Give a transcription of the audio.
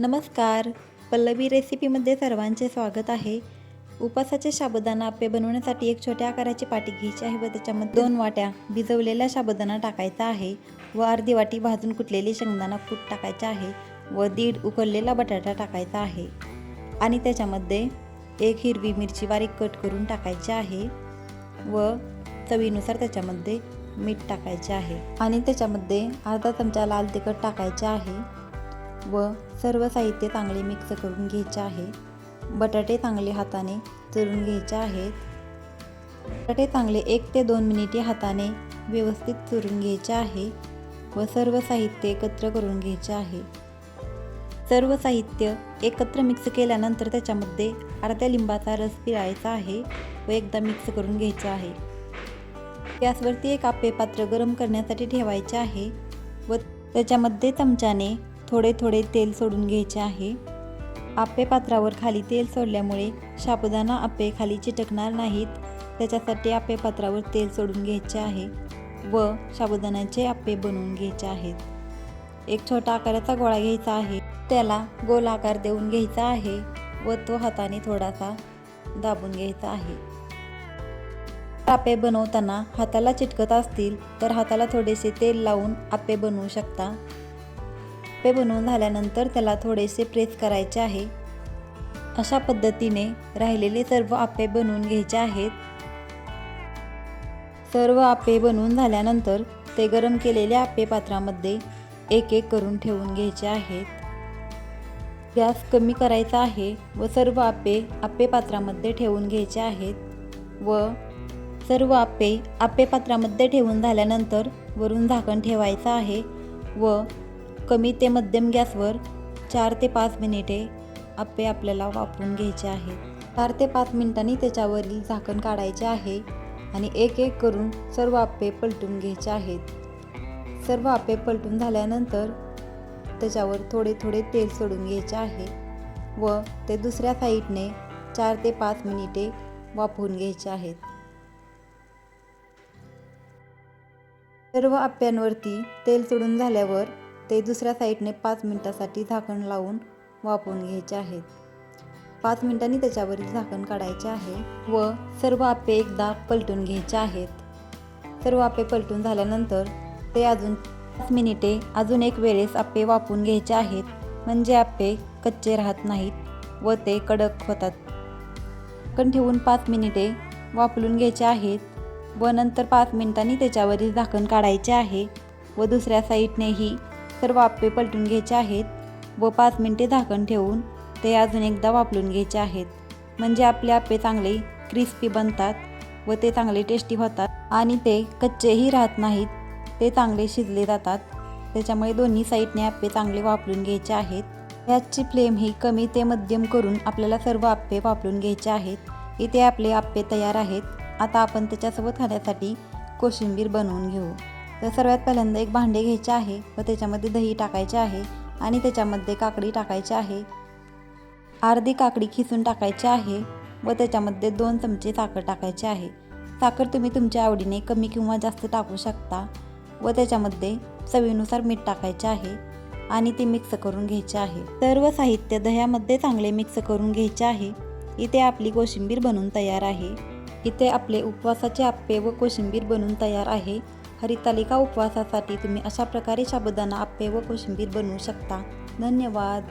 नमस्कार. पल्लवी रेसिपीमध्ये सर्वांचे स्वागत आहे. उपासाचे साबुदाणा आप्पे बनवण्यासाठी एक छोट्या आकाराची पाटी घ्यायची आहे व त्याच्यामध्ये दोन वाट्या भिजवलेला साबुदाणा टाकायचा आहे व अर्धी वाटी भाजून कुटलेली शेंगदाणा कूट टाकायचा आहे व दीड उकळलेला बटाटा टाकायचा आहे. आणि त्याच्यामध्ये एक हिरवी मिरची बारीक कट करून टाकायची आहे व चवीनुसार त्याच्यामध्ये मीठ टाकायचे आहे. आणि त्याच्यामध्ये अर्धा चमचा लाल तिखट टाकायचे आहे. व सर्व साहित्य चांगले मिक्स करून घ्यायचे आहे. बटाटे चांगले हाताने चुरून घ्यायचे आहेत. बटाटे चांगले एक ते दोन मिनिटे हाताने व्यवस्थित चुरून घ्यायचे आहे व सर्व साहित्य एकत्र करून घ्यायचे आहे. सर्व साहित्य एकत्र मिक्स केल्यानंतर त्याच्यामध्ये अर्ध्या लिंबाचा रस पिळायचा आहे व एकदा मिक्स करून घ्यायचा आहे. गॅसवरती एक आप्पे पात्र गरम करण्यासाठी ठेवायचे आहे व त्याच्यामध्ये चमच्याने थोडे थोडे तेल सोडून घ्यायचे आहे. आप्पे पात्रावर खाली तेल सोडल्यामुळे साबुदाणा आप्पे खाली चिटकणार नाहीत. त्याच्यासाठी आप्पे पात्रावर तेल सोडून घ्यायचे आहे व साबुदाण्याचे आप्पे बनवून घ्यायचे आहेत. एक छोटा आकाराचा गोळा घ्यायचा आहे. त्याला गोल आकार देऊन घ्यायचा आहे व तो हाताने थोडासा दाबून घ्यायचा आहे. आप्पे बनवताना हाताला चिटकत असतील तर हाताला थोडेसे तेल लावून आप्पे बनवू शकता. आप्पे बनवून झाल्यानंतर त्याला थोडेसे प्रेस करायचे आहे. अशा पद्धतीने राहिलेले सर्व आप्पे बनवून घ्यायचे आहेत. सर्व आपे बनवून झाल्यानंतर ते गरम केलेल्या आप्पे पात्रामध्ये एक एक करून ठेवून घ्यायचे आहेत. गॅस कमी करायचा आहे व सर्व आप्पे आप्पे पात्रामध्ये ठेवून घ्यायचे आहेत व सर्व आप्पे आप्पे पात्रामध्ये ठेवून झाल्यानंतर वरून झाकण ठेवायचं आहे व कमी ते मध्यम गॅसवर चार ते पाच मिनिटे आप्पे आपल्याला वापरून घ्यायचे आहेत. चार ते पाच मिनिटांनी त्याच्यावरील झाकण काढायचे आहे आणि एक एक करून सर्व आप्पे पलटून घ्यायचे आहेत. सर्व आप्पे पलटून झाल्यानंतर त्याच्यावर थोडे थोडे तेल सोडून घ्यायचे आहे व ते दुसऱ्या साईडने चार ते पाच मिनिटे वापरून घ्यायचे आहेत. सर्व आप्यांवरती तेल सोडून झाल्यावर ते दुसऱ्या साईडने पाच मिनटासाठी झाकण लावून वापरून घ्यायचे आहेत. पाच मिनटांनी त्याच्यावरील झाकण काढायचे आहे व सर्व आप्पे एकदा पलटून घ्यायचे आहेत. सर्व आप्पे पलटून झाल्यानंतर ते अजून पाच मिनिटे अजून एक वेळेस आप्पे वापरून घ्यायचे आहेत म्हणजे आप्पे कच्चे राहत नाहीत व ते कडक होतात. कण ठेवून पाच मिनिटे वापरून घ्यायचे आहेत व नंतर पाच मिनिटांनी त्याच्यावरील झाकण काढायचे आहे व दुसऱ्या साईडनेही सर्व आप्पे पलटून घ्यायचे आहेत व पाच मिनिटे झाकण ठेवून ते अजून एकदा वापरून घ्यायचे आहेत. म्हणजे आपले आप्पे चांगले क्रिस्पी बनतात व ते चांगले टेस्टी होतात आणि ते कच्चेही राहत नाहीत ते चांगले शिजले जातात. त्याच्यामुळे दोन्ही साईडने आप्पे चांगले वापरून घ्यायचे आहेत. गॅसची फ्लेम ही कमी ते मध्यम करून आपल्याला सर्व आप्पे वापरून घ्यायचे आहेत. इथे आपले आप्पे तयार आहेत. आता आपण त्याच्यासोबत खाण्यासाठी कोशिंबीर बनवून घेऊ. तर सर्वात पहिल्यांदा एक भांडे घ्यायचे आहे व त्याच्यामध्ये दही टाकायचे आहे आणि त्याच्यामध्ये काकडी टाकायची आहे. अर्धी काकडी खिसून टाकायची आहे व त्याच्यामध्ये दोन चमचे साखर टाकायचे आहे. साखर तुम्ही तुमच्या आवडीने कमी किंवा जास्त टाकू शकता व त्याच्यामध्ये चवीनुसार मीठ टाकायचे आहे आणि ते मिक्स करून घ्यायचे आहे. सर्व साहित्य दह्यामध्ये चांगले मिक्स करून घ्यायचे आहे. इथे आपली कोशिंबीर बनवून तयार आहे. इथे आपले उपवासाचे आप्पे व कोशिंबीर बनून तयार आहे. हरितालिका उपवासासाठी तुम्ही अशा प्रकारे साबुदाणा आप्पे व कोशिंबीर बनवू शकता. धन्यवाद.